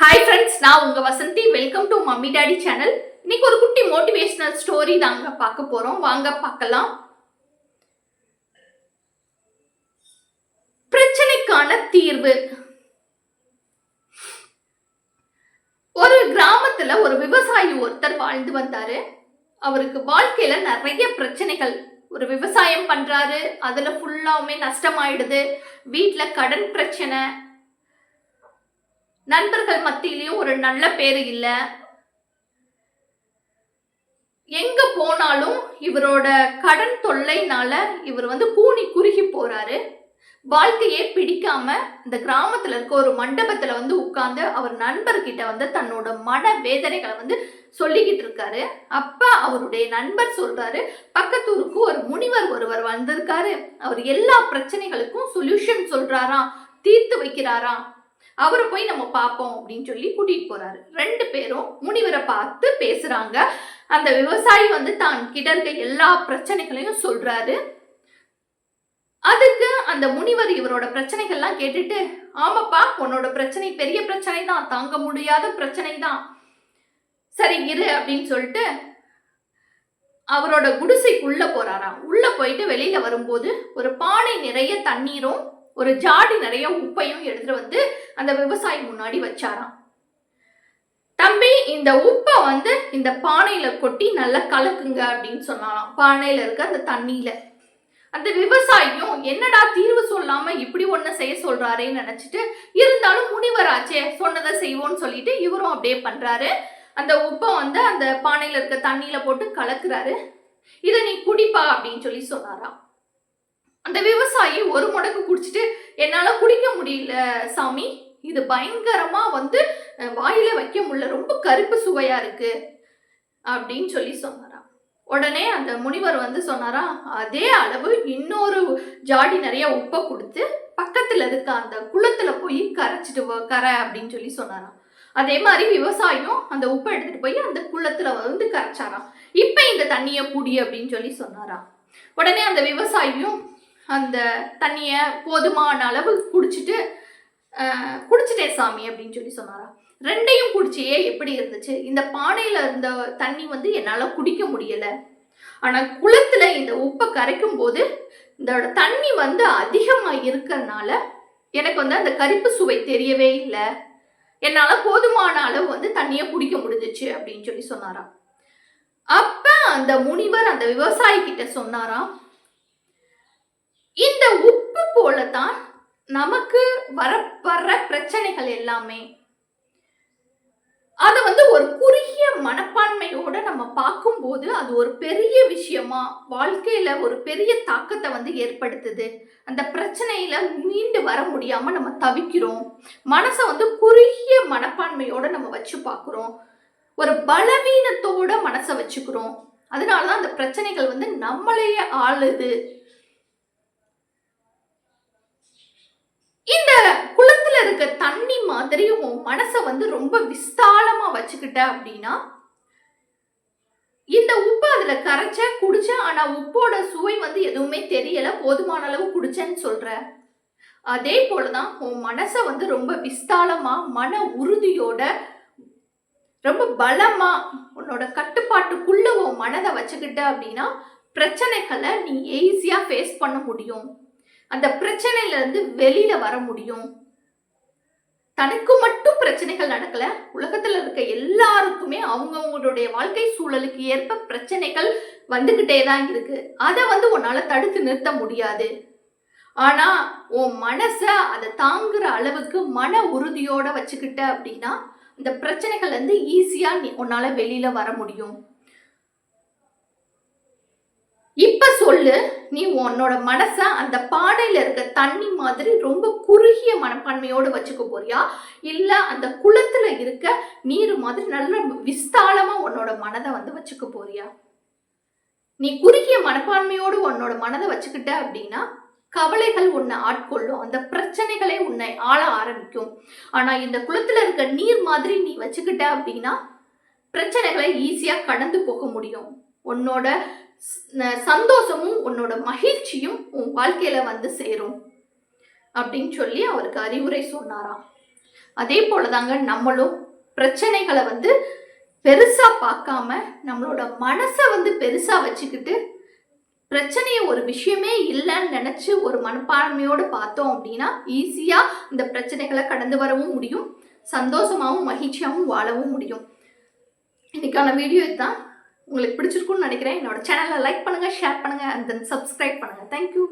Hi friends நான் உங்க Vasanthi. Welcome to mummy daddy channel இன்னைக்கு ஒரு குட்டி மோட்டிவேஷனல் ஸ்டோரி தாங்க பார்க்க போறோம். வாங்க பார்க்கலாம். பிரச்சனைக்கான தீர்வு. ஒரு கிராமத்துல ஒரு விவசாயி ஒருத்தர் வாழ்ந்து வந்தாரு. அவருக்கு வாழ்க்கையில நிறைய பிரச்சனைகள். ஒரு விவசாயம் பண்றாரு. அதுல ஃபுல்லாவுமே நஷ்டமாயிடுது. வீட்டில் கடன் பிரச்சனை. நண்பர்கள் மத்தியிலையும் ஒரு நல்ல பேர் இல்லை. எங்க போனாலும் இவரோட கடன் தொல்லைனால இவர் வந்து கூனி குறுகி போறாரு. வாழ்க்கையே பிடிக்காம இந்த கிராமத்துல இருக்க ஒரு மண்டபத்துல வந்து உட்கார்ந்து அவர் நண்பர்கிட்ட வந்து தன்னோட மன வேதனைகளை வந்து சொல்லிக்கிட்டு இருக்காரு. அப்ப அவருடைய நண்பர் சொல்றாரு பக்கத்தூருக்கு ஒரு முனிவர் ஒருவர் வந்திருக்காரு. அவர் எல்லா பிரச்சனைகளுக்கும் சொல்யூஷன் சொல்றாராம் தீர்த்து வைக்கிறாராம். அவரை போய் நம்ம பார்ப்போம் அப்படின்னு சொல்லி கூட்டிட்டு போறாரு. ரெண்டு பேரும் முனிவரை பார்த்து பேசுறாங்க. அந்த விவசாயி வந்து தான் கிட்ட இருக்க எல்லா பிரச்சனைகளையும் சொல்றாரு. அதுக்கு அந்த முனிவர் இவரோட பிரச்சனைகள்லாம் கேட்டுட்டு ஆமாப்பா உன்னோட பிரச்சனை பெரிய பிரச்சனை தான் தாங்க முடியாத பிரச்சனை தான் சரி இரு அப்படின்னு சொல்லிட்டு அவரோட குடிசைக்குள்ள போறாராம். உள்ள போயிட்டு வெளியில வரும்போது ஒரு பானை நிறைய தண்ணீரும் ஒரு ஜாடி நிறைய உப்பையும் எடுத்துட்டு வந்து அந்த விவசாயி முன்னாடி வச்சாராம். தம்பி இந்த உப்பை வந்து இந்த பானையில கொட்டி நல்லா கலக்குங்க அப்படின்னு சொன்னாலாம் பானையில இருக்க அந்த தண்ணியில. அந்த விவசாயியும் என்னடா தீர்வு சொல்லாம இப்படி ஒண்ணு செய்ய சொல்றாரேன்னு நினைச்சிட்டு இருந்தாலும் முனிவராச்சே சொன்னதை செய்வோம்னு சொல்லிட்டு இவரும் அப்படியே பண்றாரு. அந்த உப்பை வந்து அந்த பானையில இருக்க தண்ணியில போட்டு கலக்குறாரு. இதை நீ குடிப்பா அப்படின்னு சொல்லி சொன்னாராம். அந்த விவசாயி ஒரு முடக்கு குடிச்சிட்டு என்னால் குடிக்க முடியல சாமி. இது பயங்கரமாக வந்து வாயில வைக்க முடியல. ரொம்ப கருப்பு சுவையாக இருக்குது அப்படின்னு சொல்லி சொன்னாராம். உடனே அந்த முனிவர் வந்து சொன்னாரா அதே அளவு இன்னொரு ஜாடி நிறைய உப்பை கொடுத்து பக்கத்தில் இருக்க அந்த குளத்துல போய் கரைச்சிட்டு கரை அப்படின்னு சொல்லி சொன்னாராம். அதே மாதிரி விவசாயியும் அந்த உப்பை எடுத்துட்டு போய் அந்த குளத்துல வந்து கரைச்சாராம். இப்போ இந்த தண்ணியை குடி அப்படின்னு சொல்லி சொன்னாராம். உடனே அந்த விவசாயியும் அந்த தண்ணியை போதுமான அளவு குடிச்சிட்டு குடிச்சிட்டே குடிச்சிட்டேன் சாமி அப்படின்னு சொல்லி சொன்னாராம் ரெண்டையும் குடிச்சியே எப்படி இருந்துச்சு? இந்த பானையில் இருந்த தண்ணி வந்து என்னால் குடிக்க முடியலை. ஆனால் குளத்தில் இந்த உப்பை கரைக்கும் போது இந்த தண்ணி வந்து அதிகமாக இருக்கறனால எனக்கு வந்து அந்த கரிப்பு சுவை தெரியவே இல்லை. என்னால் போதுமான அளவு வந்து தண்ணியை குடிக்க முடிஞ்சிச்சு அப்படின்னு சொல்லி சொன்னாராம் அப்போ அந்த முனிவர் அந்த விவசாயி கிட்ட சொன்னாராம் இந்த உப்பு போலதான் நமக்கு வர வர்ற பிரச்சனைகள் எல்லாமே அதை வந்து ஒரு குறுகிய மனப்பான்மையோட நம்ம பார்க்கும்போது அது ஒரு பெரிய விஷயமா வாழ்க்கையில ஒரு பெரிய தாக்கத்தை வந்து ஏற்படுத்துது. அந்த பிரச்சனையில மீண்டு வர முடியாம நம்ம தவிக்கிறோம். மனசை வந்து குறுகிய மனப்பான்மையோட நம்ம வச்சு பார்க்குறோம். ஒரு பலவீனத்தோட மனசை வச்சுக்கிறோம். அதனாலதான் அந்த பிரச்சனைகள் வந்து நம்மளையே ஆளுது இந்த குளத்துல இருக்க தண்ணி மாதிரி உன் மனசை வந்து ரொம்ப விஸ்தாலமாக வச்சுக்கிட்ட அப்படின்னா இந்த உப்பு அதில் கரைச்ச குடிச்ச ஆனால் உப்போட சுவை வந்து எதுவுமே தெரியலை போதுமான அளவு குடிச்சேன்னு சொல்கிற அதே போலதான் உன் மனசை வந்து ரொம்ப விஸ்தாலமாக மன உறுதியோட ரொம்ப பலமாக உன்னோட கட்டுப்பாட்டுக்குள்ள உன் மனதை வச்சுக்கிட்ட அப்படின்னா பிரச்சனைகளை நீ ஈஸியாக ஃபேஸ் பண்ண முடியும். அந்த பிரச்சனையிலேருந்து வெளியில் வர முடியும். தனக்கு மட்டும் பிரச்சனைகள் நடக்கல. உலகத்துல இருக்க எல்லாருக்குமே அவங்கவுங்களுடைய வாழ்க்கை சூழலுக்கு ஏற்ப பிரச்சனைகள் வந்துகிட்டே தான் இருக்கு. அதை வந்து உன்னால தடுத்து நிறுத்த முடியாது. ஆனா உன் மனச அதை தாங்குற அளவுக்கு மன உறுதியோட வச்சுக்கிட்ட அப்படின்னா இந்த பிரச்சனைகள் வந்து ஈஸியா நீ உன்னால வெளியில வர முடியும். இப்ப சொல்லு நீ உன்னோட மனச அந்த பானையில இருக்க தண்ணி மாதிரி ரொம்ப குறுகிய மனப்பான்மையோட வச்சுக்க போறியா? இல்ல அந்த குளத்துல இருக்க நீர் மாதிரி நல்ல விஸ்தாலமா உன்னோட மனதை வந்து வச்சுக்க போறியா? நீ குறுகிய மனப்பான்மையோடு உன்னோட மனதை வச்சுக்கிட்ட அப்படின்னா கவலைகள் உன்னை ஆட்கொள்ளும் அந்த பிரச்சனைகளே உன்னை ஆள ஆரம்பிக்கும். ஆனா இந்த குளத்துல இருக்க நீர் மாதிரி நீ வச்சுக்கிட்ட அப்படின்னா பிரச்சனைகளை ஈஸியா கடந்து போக முடியும். உன்னோட சந்தோஷமும் உன்னோட மகிழ்ச்சியும் உன் வாழ்க்கையில வந்து சேரும். அப்படின்னு சொல்லி அவருக்கு அறிவுரை சொன்னாராம். அதே போலதாங்க நம்மளும் பிரச்சனைகளை வந்து பெருசா பார்க்காம நம்மளோட மனசை வந்து பெருசா வச்சுக்கிட்டு பிரச்சனையை ஒரு விஷயமே இல்லைன்னு நினச்சி ஒரு மனப்பான்மையோடு பார்த்தோம் அப்படின்னா ஈஸியாக இந்த பிரச்சனைகளை கடந்து வரவும் முடியும் சந்தோஷமாகவும் மகிழ்ச்சியாகவும் வாழவும் முடியும். இன்னைக்கான வீடியோ இதுதான். உங்களுக்கு பிடிச்சிருக்குன்னு நினைக்கிறேன். என்னோட சேனலை லைக் பண்ணுங்கள் ஷேர் பண்ணுங்கள் அண்ட் தென் சப்ஸ்கிரைப் பண்ணுங்கள் தேங்க்யூ